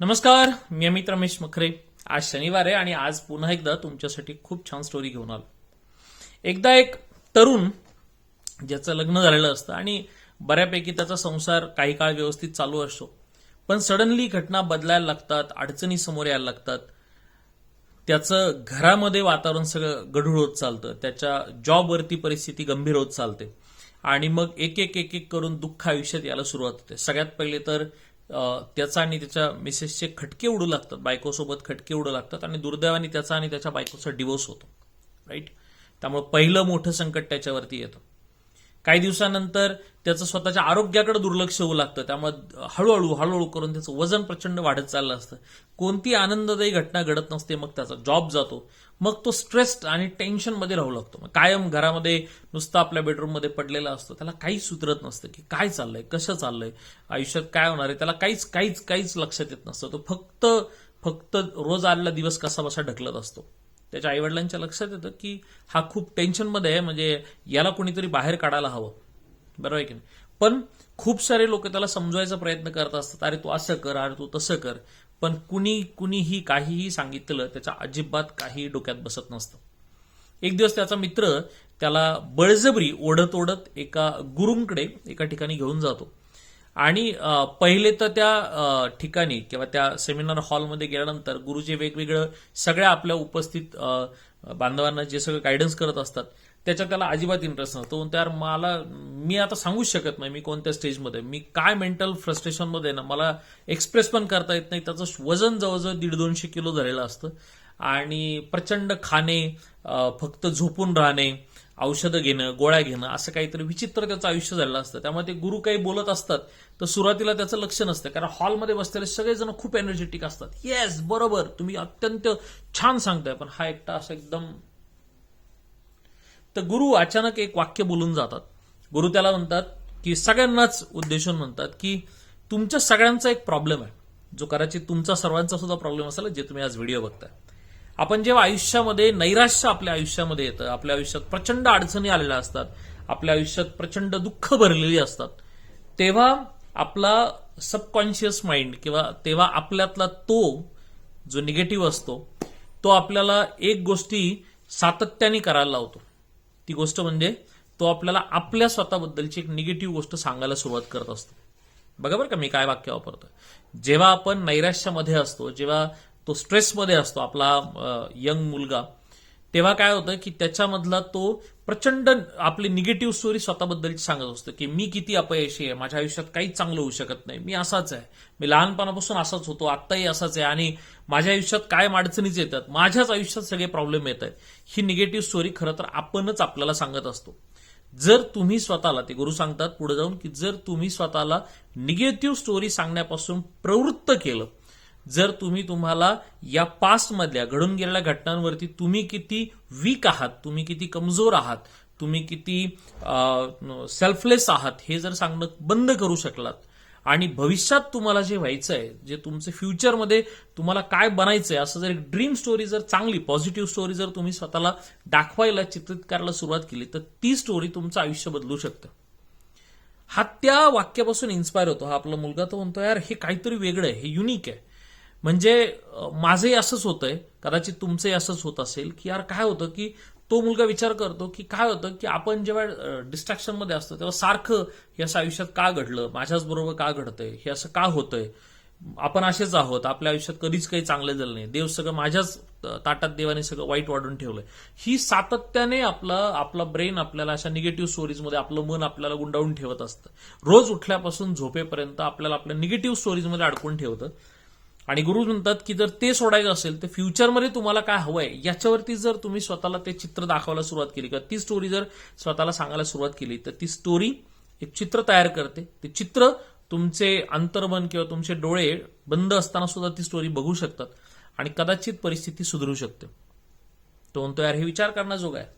नमस्कार मी अमित रमेश मखरे. आज शनिवार आहे आणि आज पुन्हा एकदा तुमच्यासाठी खूप छान स्टोरी घेऊन आलो. एकदा एक तरुण ज्याचं लग्न झालेलं असतं आणि बऱ्यापैकी त्याचा संसार काही काळ व्यवस्थित चालू असतो. पण सडनली घटना बदलायला लागतात अडचणी समोर यायला लागतात. त्याचं घरामध्ये वातावरण सगळं गढूळ होत चालतं. त्याच्या जॉबवरती परिस्थिती गंभीर होत चालते. आणि मग एक एक एक एक करून दुःख आयुष्यात यायला सुरुवात होते. सगळ्यात पहिले तर त्याचा आणि त्याच्या मिसेसचे खटके उडू लागतात. बायकोसोबत खटके उडू लागतात आणि दुर्दैवाने त्याचा आणि त्याच्या बायकोचा डिवोर्स होतो. राईट त्यामुळे पहिलं मोठं संकट त्याच्यावरती येतं. काही दिवसानंतर त्याचं स्वतःच्या आरोग्याकडे दुर्लक्ष होऊ लागतं. त्यामुळे हळूहळू हळूहळू करून त्याचं वजन प्रचंड वाढत चाललं असतं. कोणती आनंददायी घटना घडत नसते मग त्याचा जॉब जातो. मग तो स्ट्रेस्ड आणि टेन्शनमध्ये राहू लागतो. मग कायम घरामध्ये नुसतं आपल्या बेडरूममध्ये पडलेला असतो. त्याला काहीच सुधरत नसतं की काय चाललंय कसं चाललंय आयुष्यात काय होणार आहे? त्याला काहीच काहीच काहीच लक्षात येत नसतं. तो फक्त फक्त रोज आलेला दिवस कसा बसा ढकलत असतो. त्याच्या आईवडिलांच्या लक्षात येतं की हा खूप टेन्शनमध्ये आहे. म्हणजे याला कोणीतरी बाहेर काढायला हवं. बरोबर आहे की नाही? पण खूप सारे लोक त्याला समजवायचा प्रयत्न करत असतात. अरे तू असं कर अरे तू तसं कर. पण कुणी कुणीही काहीही सांगितलं त्याच्या अजिबात काही डोक्यात बसत नसतं. एक दिवस त्याचा मित्र त्याला बळजबरी ओढत ओढत एका गुरुंकडे एका ठिकाणी घेऊन जातो. आणि पहिले तर त्या ठिकाणी किंवा त्या सेमिनार हॉलमध्ये गेल्यानंतर गुरुजी वेगवेगळं सगळ्या आपल्या उपस्थित बांधवांना जे सगळं गायडन्स करत असतात त्याच्यात त्याला अजिबात इंटरेस्ट नसतो त्यावर मला मी आता सांगूच शकत नाही मी कोणत्या स्टेजमध्ये मी काय मेंटल फ्रस्ट्रेशनमध्ये ना मला एक्सप्रेस पण करता येत नाही. त्याचं वजन जवळजवळ दीड दोनशे किलो झालेलं असतं. आणि प्रचंड खाणे फक्त झोपून राहणे औषधं घेणं गोळ्या घेणं असं काहीतरी विचित्र त्याचं आयुष्य झालेलं असतं. त्यामुळे ते गुरु काही बोलत असतात तर सुरुवातीला त्याचं लक्ष नसतं. कारण हॉलमध्ये बसलेले सगळेजण खूप एनर्जेटिक असतात. येस बरोबर तुम्ही अत्यंत छान सांगताय पण हा एकटा असं एकदम तर गुरु अचानक एक वाक्य बोलून जातात. गुरु त्याला म्हणतात की सगळ्यांनाच उद्देशून म्हणतात की तुमच्या सगळ्यांचा एक प्रॉब्लेम आहे. जो कदाचित तुमचा सर्वांचा सुद्धा प्रॉब्लेम असेल जे तुम्ही आज व्हिडिओ बघताय. आपण जेव्हा आयुष्यामध्ये नैराश्य आपल्या आयुष्यामध्ये येतं आपल्या आयुष्यात प्रचंड अडचणी आलेल्या असतात आपल्या आयुष्यात प्रचंड दुःख भरलेली असतात तेव्हा आपला सबकॉन्शियस माइंड किंवा तेव्हा आपल्यातला तो जो निगेटिव्ह असतो तो आपल्याला एक गोष्टी सातत्याने करायला लावतो. ती गोष्ट म्हणजे तो आपल्याला आपल्या स्वतःबद्दलची एक निगेटिव्ह गोष्ट सांगायला सुरुवात करत असतो. बघा बरं का मी काय वाक्य वापरतोय. जेव्हा आपण नैराश्यामध्ये असतो जेव्हा तो स्ट्रेसमध्ये असतो आपला यंग मुलगा. तेव्हा काय होतं की त्याच्यामधला तो प्रचंड आपली निगेटिव्ह स्टोरी स्वतःबद्दलची सांगत असतो की मी किती अपयशी आहे माझ्या आयुष्यात काहीच चांगलं होऊ शकत नाही मी असाच आहे. मी लहानपणापासून असाच होतो आत्ताही असाच आहे आणि माझ्या आयुष्यात काय अडचणीच येतात माझ्याच आयुष्यात सगळे प्रॉब्लेम येत आहेत. ही निगेटिव्ह स्टोरी खरं तर आपणच आपल्याला सांगत असतो. जर तुम्ही स्वतःला ते गुरु सांगतात पुढे जाऊन की जर तुम्ही स्वतःला निगेटिव्ह स्टोरी सांगण्यापासून प्रवृत्त केलं जर तुम्ही तुम्हाला या पास्ट मधल्या घडून गेलेल्या घटनांवरती तुम्ही किती वीक आहात तुम्ही किती कमजोर आहात तुम्ही किती सेल्फलेस आहात हे जर सांगणं बंद करू शकलात आणि भविष्यात तुम्हाला जे व्हायचं आहे जे तुमचं फ्युचरमध्ये तुम्हाला काय बनायचं आहे असं जर एक ड्रीम स्टोरी जर चांगली पॉझिटिव्ह स्टोरी जर तुम्ही स्वतःला दाखवायला चित्रित करायला सुरुवात केली तर ती स्टोरी तुमचं आयुष्य बदलू शकतं. हा त्या वाक्यापासून इन्स्पायर होतो. हा आपला मुलगा तो म्हणतो यार हे काहीतरी वेगळं आहे हे युनिक आहे. म्हणजे माझंही असंच होतंय. कदाचित तुमचंही असंच होत असेल की यार काय होतं की तो मुलगा विचार करतो की काय होतं की आपण जेव्हा डिस्ट्रॅक्शनमध्ये असतो तेव्हा सारखं हे असं आयुष्यात का घडलं? माझ्याच बरोबर का घडतंय? हे असं का होतंय? आपण असेच आहोत. आपल्या आयुष्यात कधीच काही चांगलं झालं नाही. देव सगळं माझ्याच ताटात देवाने सगळं वाईट वाढून ठेवलंय. ही सातत्याने आपलं आपला ब्रेन आपल्याला अशा निगेटिव्ह स्टोरीजमध्ये आपलं मन आपल्याला गुंडाळून ठेवत असतं. रोज उठल्यापासून झोपेपर्यंत आपल्याला आपल्या निगेटिव्ह स्टोरीजमध्ये अडकून ठेवतं. आणि गुरु म्हणतात की जर ते सोडायचं असेल तर फ्युचरमध्ये तुम्हाला काय हवंय याच्यावरती जर तुम्ही स्वतःला ते चित्र दाखवायला सुरुवात केली किंवा ती स्टोरी जर स्वतःला सांगायला सुरुवात केली तर ती स्टोरी एक चित्र तयार करते. ते चित्र तुमचे अंतर्मन किंवा तुमचे डोळे बंद असताना सुद्धा ती स्टोरी बघू शकतात आणि कदाचित परिस्थिती सुधरू शकते. तो म्हणतो यार हे विचार करण्याजोगा आहे.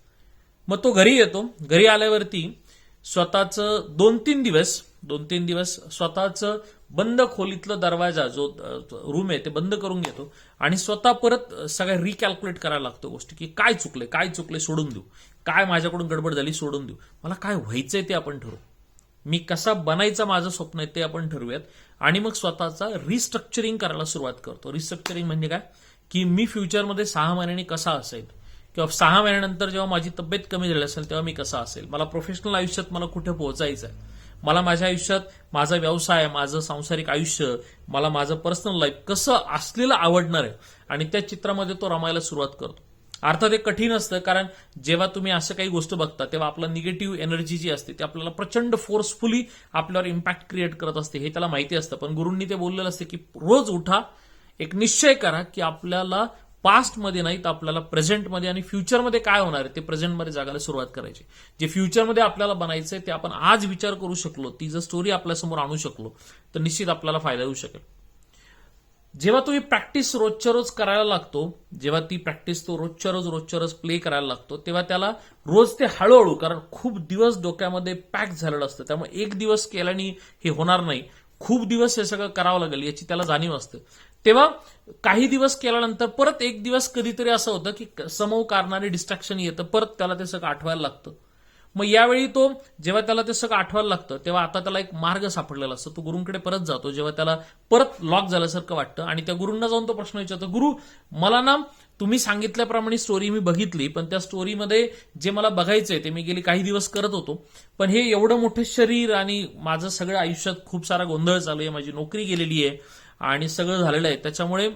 मग तो घरी येतो. घरी आल्यावरती स्वतःचं दोन तीन दिवस दोन तीन दिवस स्वतःचं बंद खोलीतलं दरवाजा जो रूम आहे ते बंद करून घेतो. आणि स्वतः परत सगळ्या रिकॅल्क्युलेट करायला लागतो गोष्टी की काय चुकले काय चुकले सोडून देऊ. काय माझ्याकडून गडबड झाली सोडून देऊ. मला काय व्हायचंय ते आपण ठरवू. मी कसा बनायचं माझं स्वप्न आहे ते आपण ठरवूयात. आणि मग स्वतःचा रिस्ट्रक्चरिंग करायला सुरुवात करतो. रिस्ट्रक्चरिंग म्हणजे काय? की मी फ्युचरमध्ये सहा महिन्यांनी कसा असेल? किंवा सहा महिन्यानंतर जेव्हा माझी तब्येत कमी झाली असेल तेव्हा मी कसा असेल? मला प्रोफेशनल आयुष्यात मला कुठे पोहोचायचं आहे मला माझ्या आयुष्यात माझा व्यवसाय माझं सांसारिक आयुष्य मला माझं पर्सनल लाईफ कसं असलेलं आवडणार आहे? आणि त्या चित्रामध्ये तो रमायला सुरुवात करतो. अर्थात हे कठीण असतं कारण जेव्हा तुम्ही असं काही गोष्ट बघता तेव्हा आपलं निगेटिव्ह एनर्जी जी असते ती आपल्याला प्रचंड फोर्सफुली आपल्यावर इम्पॅक्ट क्रिएट करत असते हे त्याला माहिती असतं. पण गुरुंनी ते बोललेलं असते की रोज उठा एक निश्चय करा की आपल्याला पास्टमध्ये नाही तर आपल्याला प्रेझेंटमध्ये आणि फ्युचरमध्ये काय होणार आहे ते प्रेझेंटमध्ये जगायला सुरुवात करायची. जे फ्युचरमध्ये आपल्याला बनायचंय ते आपण आज विचार करू शकलो ती जर स्टोरी आपल्यासमोर आणू शकलो तर निश्चित आपल्याला फायदा होऊ शकेल. जेव्हा तुम्ही प्रॅक्टिस रोजच्या रोज करायला लागतो जेव्हा ती प्रॅक्टिस तो रोजच्या रोज रोजच्या रोज प्ले करायला लागतो तेव्हा त्याला रोज ते हळूहळू कारण खूप दिवस डोक्यामध्ये पॅक झालेलं असतं. त्यामुळे एक दिवस केल्याने हे होणार नाही. खूप दिवस हे सगळं करावं लागेल याची त्याला जाणीव असते. तेव्हा काही दिवस केल्यानंतर परत एक दिवस कधीतरी असं होतं की समूह कारणारे डिस्ट्रॅक्शन येतं परत त्याला ते सगळं आठवायला लागतं. मग यावेळी तो जेव्हा त्याला ते सगळं आठवायला लागतं तेव्हा आता त्याला एक मार्ग सापडलेला असतो. तो गुरुंकडे परत जातो. जेव्हा त्याला परत लॉक झाल्यासारखं वाटतं आणि त्या गुरूंना जाऊन तो प्रश्न विचारतो गुरु मला ना तुम्ही सांगितल्याप्रमाणे स्टोरी मी बघितली पण त्या स्टोरीमध्ये जे मला बघायचंय ते मी गेली काही दिवस करत होतो. पण हे एवढं मोठं शरीर आणि माझं सगळं आयुष्यात खूप सारा गोंधळ चालू आहे माझी नोकरी गेलेली आहे. आणि सगळं झालेलं आहे. त्याच्यामुळे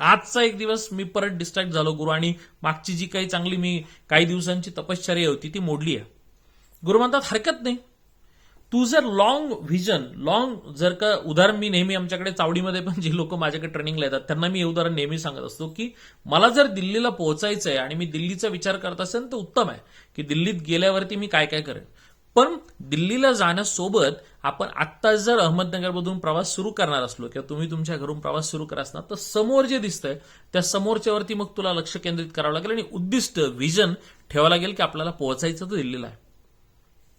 आजचा एक दिवस मी परत डिस्ट्रॅक्ट झालो गुरु आणि मागची जी काही चांगली मी काही दिवसांची तपश्चर्या होती ती मोडली आहे. गुरु म्हणतात हरकत नाही. तू जर लॉंग व्हिजन लॉंग जर का उदाहरण मी नेहमी आमच्याकडे चावडीमध्ये पण जे लोक माझ्याकडे ट्रेनिंगला येतात त्यांना मी हे उदाहरण नेहमी सांगत असतो की मला जर दिल्लीला पोहोचायचं आहे आणि मी दिल्लीचा विचार करत असेल तर उत्तम आहे. की दिल्लीत गेल्यावरती मी काय काय करेन? पण दिल्लीला जाण्यासोबत आपण आत्ताच जर अहमदनगरमधून प्रवास सुरू करणार असलो किंवा तुम्ही तुमच्या घरून प्रवास सुरू करा असणार तर समोर जे दिसतंय त्या समोरच्यावरती मग तुला लक्ष केंद्रित करावं लागेल आणि उद्दिष्ट व्हिजन ठेवावं लागेल की आपल्याला पोहोचायचं तर दिल्लीला आहे.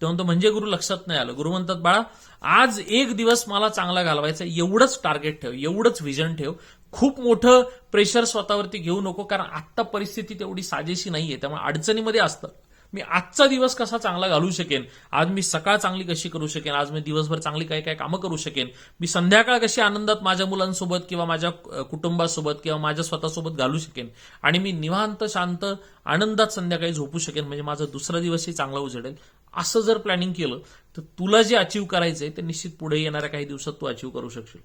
तेव्हा म्हणतो म्हणजे गुरु लक्षात नाही आलं. गुरु म्हणतात बाळा आज एक दिवस मला चांगला घालवायचा एवढंच टार्गेट ठेव एवढंच व्हिजन ठेव. खूप मोठं प्रेशर स्वतःवरती घेऊ नको कारण आत्ता परिस्थिती तेवढी साजेशी नाहीये त्यामुळे अडचणीमध्ये असतं. मी आजचा दिवस कसा चांगला घालू शकेन? आज मी सकाळ चांगली कशी करू शकेन? आज मी दिवसभर चांगली काय काय कामं करू शकेन? मी संध्याकाळ कशी आनंदात माझ्या मुलांसोबत किंवा माझ्या कुटुंबासोबत किंवा माझ्या स्वतःसोबत घालू शकेन? आणि मी निवांत शांत आनंदात संध्याकाळी झोपू शकेन म्हणजे माझा दुसरा दिवसही चांगला उजडेल. असं जर प्लॅनिंग केलं तर तुला जे अचीव करायचंय ते निश्चित पुढे येणाऱ्या काही दिवसात तू अचीव करू शकशील.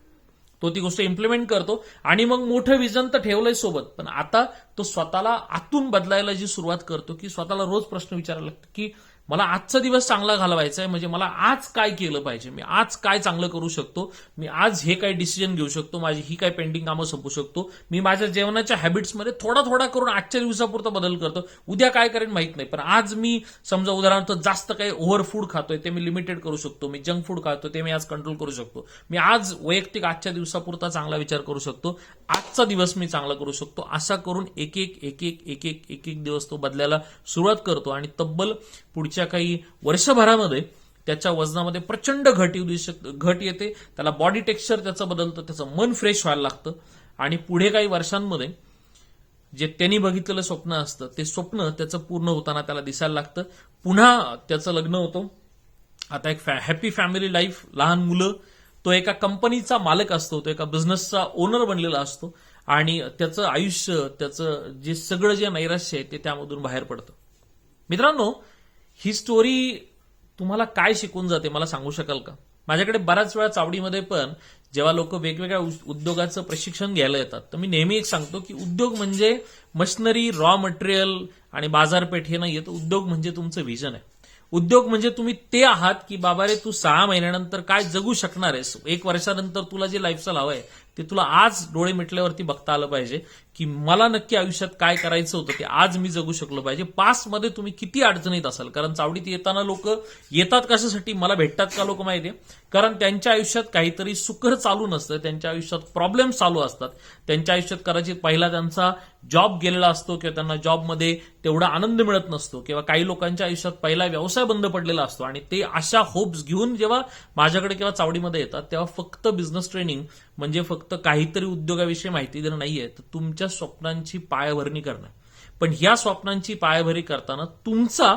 तो ती गोष्ट इम्प्लिमेंट करतो. आणि मग मोठं विजन तर ठेवलंय सोबत. पण आता तो स्वतःला आतून बदलायला जी सुरुवात करतो की स्वतःला रोज प्रश्न विचारायला लागतो की मला आजचा दिवस चांगला घालवायचा आहे म्हणजे मला आज काय केलं पाहिजे? मी आज काय चांगलं करू शकतो? मी आज हे काय डिसिजन घेऊ शकतो? माझी ही काय पेंडिंग कामं संपू शकतो? मी माझ्या जेवणाच्या हॅबिट्समध्ये थोडा थोडा करून आजच्या दिवसापुरता बदल करतो. उद्या काय करेन माहीत नाही पण आज मी समजा उदाहरणार्थ जास्त काही ओव्हर फूड खातोय ते मी लिमिटेड करू शकतो. मी जंक फूड खातो ते मी आज कंट्रोल करू शकतो. मी आज वैयक्तिक आजच्या दिवसापुरता चांगला विचार करू शकतो. आजचा दिवस मी चांगला करू शकतो. असा करून एक एक एक एक एक एक एक एक दिवस तो बदलायला सुरुवात करतो. आणि तब्बल पुढच्या काही वर्षभरामध्ये त्याच्या वजनामध्ये प्रचंड घट येऊ शक घट येते. त्याला बॉडी टेक्स्चर त्याचं बदलतं त्याचं मन फ्रेश व्हायला लागतं. आणि पुढे काही वर्षांमध्ये जे त्यांनी बघितलेलं स्वप्न असतं ते स्वप्न त्याचं पूर्ण होताना त्याला दिसायला लागतं. पुन्हा त्याचं लग्न होतं. आता एक फॅ हॅपी फॅमिली लाईफ लहान मुलं तो एका कंपनीचा मालक असतो तो एका बिझनेसचा ओनर बनलेला असतो आणि त्याचं आयुष्य त्याचं जे सगळं जे नैराश्य आहे ते त्यामधून बाहेर पडतं. मित्रांनो ही स्टोरी तुम्हाला काय शिकून जाते मला सांगू शकाल का? माझ्याकडे बऱ्याच वेळा चावडीमध्ये पण जेव्हा लोक वेगवेगळ्या उद्योगाचं प्रशिक्षण घ्यायला येतात तर मी नेहमी एक सांगतो की उद्योग म्हणजे मशिनरी रॉ मटेरियल आणि बाजारपेठ हे नाही तर उद्योग म्हणजे तुमचं व्हिजन आहे. उद्योग म्हणजे तुम्ही ते आहात की बाबा रे तू सहा महिन्यानंतर काय जगू शकणार आहेस? एक वर्षानंतर तुला जे लाईफस्टाईल आहे ते तुला आज डोळे मिटल्यावरती बघता आलं पाहिजे. की मला नक्की आयुष्यात काय करायचं होतं ते आज मी जगू शकलो पाहिजे. पासमध्ये तुम्ही किती अडचणीत असाल? कारण चावडीत येताना लोक येतात कशासाठी? मला भेटतात का लोक आहे कारण त्यांच्या आयुष्यात काहीतरी सुकर चालू नसतं. त्यांच्या आयुष्यात प्रॉब्लेम चालू असतात. त्यांच्या आयुष्यात कदाचित पहिला त्यांचा जॉब गेलेला असतो किंवा त्यांना जॉबमध्ये तेवढा आनंद मिळत नसतो किंवा काही लोकांच्या आयुष्यात पहिला व्यवसाय बंद पडलेला असतो आणि ते अशा होप्स घेऊन जेव्हा माझ्याकडे किंवा चावडीमध्ये येतात तेव्हा फक्त बिझनेस ट्रेनिंग म्हणजे फक्त काहीतरी उद्योगाविषयी माहिती देणं नाहीये. तर तुमच्या स्वप्नांची पायाभरणी करणं. पण ह्या स्वप्नांची पायाभरणी करताना तुमचा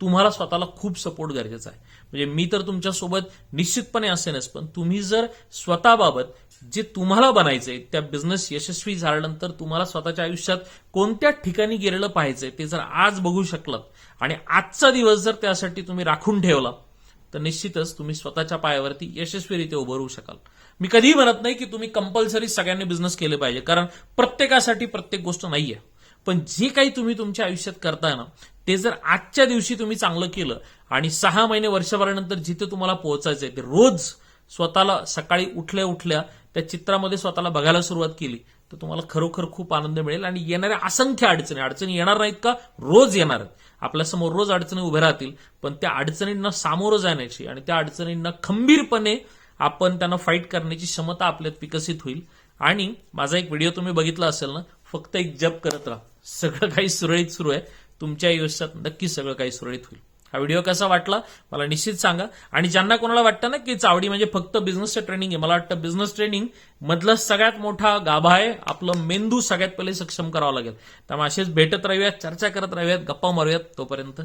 तुम्हाला स्वतःला खूप सपोर्ट गरजेचा आहे. म्हणजे मी तर तुमच्यासोबत निश्चितपणे असेनच पण तुम्ही जर स्वतःबाबत जे तुम्हाला बनायचंय त्या बिझनेस यशस्वी झाल्यानंतर तुम्हाला स्वतःच्या आयुष्यात कोणत्या ठिकाणी गेलेलं पाहिजे ते जर आज बघू शकलात आणि आजचा दिवस जर त्यासाठी तुम्ही राखून ठेवला तर निश्चितच तुम्ही स्वतःच्या पायावरती यशस्वीरित्या उभं राहू शकाल. मी कधीही म्हणत नाही की तुम्ही कंपल्सरी सगळ्यांनी बिझनेस केले पाहिजे कारण प्रत्येकासाठी प्रत्येक गोष्ट नाहीये. पण जे काही तुम्ही तुमच्या आयुष्यात करताय ना ते जर आजच्या दिवशी तुम्ही चांगलं केलं आणि सहा महिने वर्षभरानंतर जिथे तुम्हाला पोहोचायचंय ते रोज स्वतःला सकाळी उठल्या उठल्या त्या चित्रामध्ये स्वतःला बघायला सुरुवात केली. तर तुम्हाला खरोखर खूप आनंद मिळेल आणि येणाऱ्या असंख्य अडचणी अडचणी येणार नाहीत का? रोज येणार आहेत. आपल्यासमोर रोज अडचणी उभ्या राहतील पण त्या अडचणींना सामोरं जाण्याची आणि त्या अडचणींना खंबीरपणे आपण त्यांना फाईट करण्याची क्षमता आपल्यात विकसित होईल. आणि माझा एक व्हिडिओ तुम्ही बघितला असेल ना फक्त एक जप करत राहा. सगळं काही सुरळीत सुरू आहे. तुमच्या आयुष्यात नक्की सगळं काही सुरळीत होईल. हा व्हिडिओ कसा वाटला मला निश्चित सांगा. आणि ज्यांना कोणाला वाटतं ना की चावडी म्हणजे फक्त बिझनेसचं ट्रेनिंग आहे मला वाटतं बिझनेस ट्रेनिंग मधला सगळ्यात मोठा गाभा आहे आपलं मेंदू सगळ्यात पहिले सक्षम करावा लागेल. त्यामुळे असेच भेटत राहूयात चर्चा करत राहूयात गप्पा मारूयात तोपर्यंत.